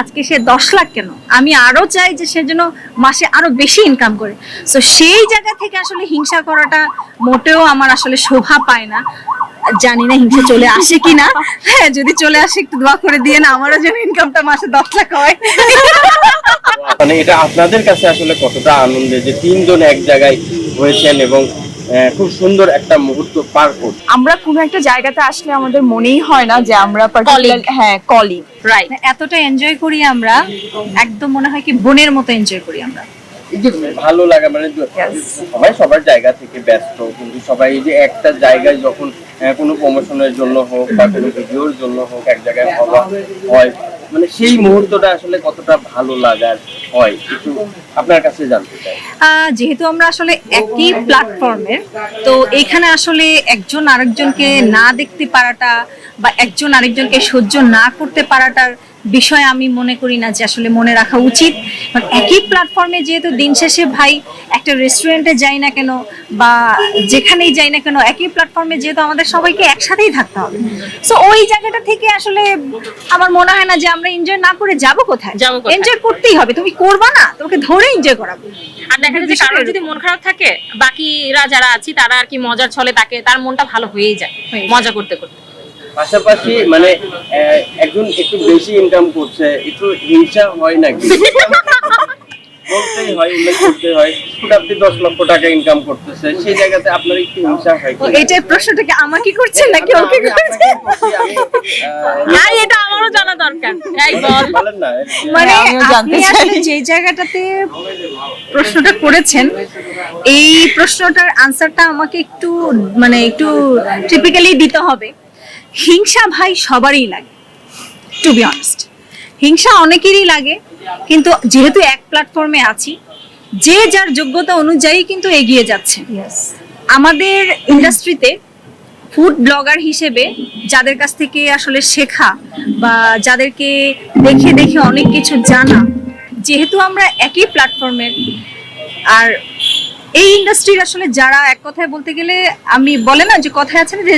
আজকে সে দশ লাখ কেন? আমি আরও চাই যে সে যেন মাসে আরও বেশি ইনকাম করে। তো সেই জায়গা থেকে আসলে হিংসা করাটা মোটেও আমার আসলে শোভা পায় না। জানি না হিংসা চলে আসে কিনা। হ্যাঁ যদি চলে আসে, একটু দোয়া করে দিয়ে না, আমারও যেন ইনকামটা মাসে দশ লাখ হয়। মানে এটা আপনাদের কাছে আসলে কতটা আনন্দের যে তিনজন এক জায়গায় হয়েছেন এবং খুব সুন্দর একটা মুহূর্ত পার করছেন আমরা কোনো একটা জায়গাতে আসলে আমাদের মনেই হয় না যে আমরা হ্যাঁ কলিগ রাইট এতটা এনজয় করি আমরা একদম মনে হয় কি বোনের মতো এনজয় করি আমরা। ভালো লাগা মানে সবাই সবার জায়গা থেকে ব্যস্ত কিন্তু সবাই যে একটা জায়গায় যখন কোনো প্রমোশনের জন্য হোক বা কোনো ভিডিওর জন্য হোক এক জায়গায় হওয়া হয় মানে সেই মুহূর্তটা আসলে কতটা ভালো লাগার হয়, একটু আপনার কাছে জানতে চাই। যেহেতু আমরা আসলে একই প্ল্যাটফর্মের তো এখানে আসলে একজন আরেকজনকে না দেখতে পারাটা বা একজন আরেকজনকে সহ্য না করতে পারাটার বিষয় আমি মনে করি না যে আসলে মনে রাখা উচিত। কারণ একই প্ল্যাটফর্মে যেহেতু দিন শেষে ভাই একটা রেস্টুরেন্টে যাই না কেন বা যেখানেই যাই না কেন একই প্ল্যাটফর্মে যেহেতু আমাদের সবাইকে একসাথেই থাকতে হবে। সো ওই জায়গাটা থেকে আসলে আমার মনে হয় না যে আমরা এনজয় না করে যাব কোথায়? যাব এনজয় করতেই হবে। তুমি করবা না তোমাকে ধরে এনজয় করাবো। আর দেখা যাচ্ছে কারোর যদি মন খারাপ থাকে বাকিরা যারা আছি তারা আর কি মজার ছলে তাকে তার মনটা ভালো হয়েই যায়। মজা করতে করতে। পাশাপাশি মানে একজন একটু বেশি ইনকাম করছে একটু হিংসা হয় নাকি? বলতেই হয় উল্লেখ করতে হয় আপনি দশ লক্ষ টাকা ইনকাম করতেছে সেই জায়গাতে আপনার একটু হিংসা হয় কি প্রশ্নটাকে আমাকে করছেন নাকি ওকে করছেন আর এটা আমারও জানা দরকার। এই বল। মানে হ্যাঁ, আপনি চাই। আসলে যে জায়গাটাতে প্রশ্নটা করেছেন এই প্রশ্নটার আনসারটা আমাকে একটু মানে একটু টিপিক্যালি দিতে হবে। হিংসা ভাই সবারই লাগে টু বি অনেস্ট হিংসা অনেকেরই লাগে কিন্তু যেহেতু এক প্ল্যাটফর্মে আছি যে যার যোগ্যতা অনুযায়ী কিন্তু এগিয়ে যাচ্ছে। আমাদের ইন্ডাস্ট্রিতে ফুড ব্লগার হিসেবে যাদের কাছ থেকে আসলে শেখা বা যাদেরকে দেখে দেখে অনেক কিছু জানা যেহেতু আমরা একই প্ল্যাটফর্মের আর এই ইন্ডাস্ট্রির আসলে যারা এক কথায় বলতে গেলে, আমি বলে না যে কথায় আছে না, যে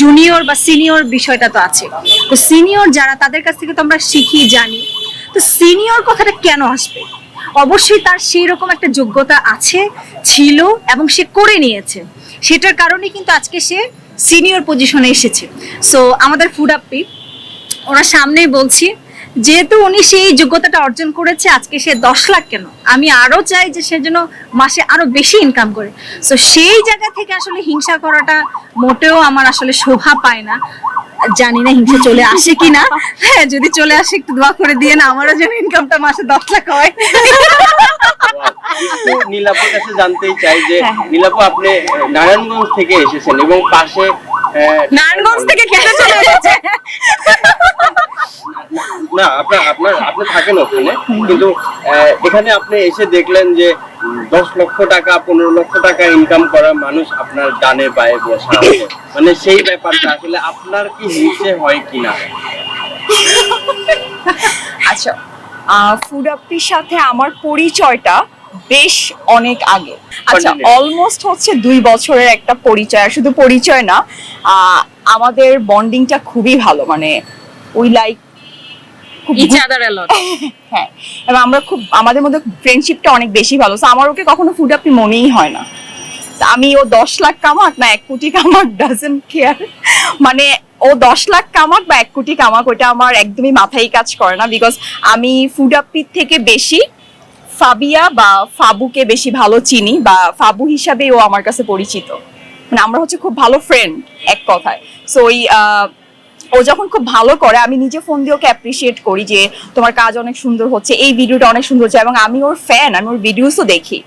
জুনিয়র বা সিনিয়র বিষয়টা তো আছে। তো সিনিয়র যারা, তাদের কাছ থেকে তো আমরা শিখি, জানি। তো সিনিয়র কথাটা কেন আসবে? অবশ্যই তার সেই রকম একটা যোগ্যতা আছে, ছিল এবং সে করে নিয়েছে। সেটার কারণে কিন্তু আজকে সে সিনিয়র পজিশনে এসেছে। সো আমাদের ফুড আপি ওনার সামনেই বলছি যেহেতু উনি সেই যোগ্যতাটা অর্জন করেছে আজকে সে দশ লাখ কেন? আমি আরও চাই যে সে যেন মাসে আরও বেশি ইনকাম করে। তো সেই জায়গা থেকে আসলে হিংসা করাটা মোটেও আমার আসলে শোভা পায় না। জানি না হিংসা চলে আসে কিনা। হ্যাঁ যদি চলে আসে একটু দোয়া করে দিয়ে না আমারও যেন ইনকামটা মাসে দশ লাখ হয়। নীলাপুর কাছে জানতেই চাই যে হ্যাঁ, হ্যাঁ। নীলাপু আপনি নারায়ণগঞ্জ থেকে এসেছেন এবং পাশে নারায়ণগঞ্জ থেকে কেটে চলে এসেছে? না আপনার আপনার আপনি থাকেন ওখানে কিন্তু এখানে আপনি এসে দেখলেন যে দশ লক্ষ টাকা পনেরো লক্ষ টাকা ইনকাম করা মানুষ আপনার ডানে বায়ে বসা মানে সেই ব্যাপারটা আসলে আপনার কি হিংসে হয় কিনা? আচ্ছা ফুড আপির সাথে আমার পরিচয়টা বেশ অনেক আগে। আচ্ছা অলমোস্ট হচ্ছে দুই বছরের একটা পরিচয় শুধু পরিচয় না আমাদের বন্ডিংটা খুবই ভালো মানে we like each other a lot হ্যাঁ এবং আমরা খুব আমাদের মধ্যে ফ্রেন্ডশিপটা অনেক বেশি ভালো। So, আমার ওকে কখনো ফুড আপি মনেই হয় না। আমি ও দশ লাখ কামাক না এক কোটি কামাক ডাজেন কেয়ার মানে ও দশ লাখ কামাক বা এক কোটি কামাক ওটা আমার একদমই মাথায় কাজ করে না। বিকজ আমি ফুড আপির থেকে বেশি ফাবিয়া বা ফাবুকে বেশি ভালো চিনি বা ফাবু হিসাবে ও আমার কাছে পরিচিত। মানে আমরা হচ্ছে খুব ভালো ফ্রেন্ড এক কথায়। সো ওই আহ, ও যখন খুব ভালো করে, আমি নিজে ফোন দিয়ে ওকে অ্যাপ্রিসিয়েট করি যে তোমার কাজ অনেক সুন্দর হচ্ছে, এই ভিডিওটা অনেক সুন্দর হচ্ছে এবং আমি ওর ফ্যান আমি ওর ভিডিওসও দেখি।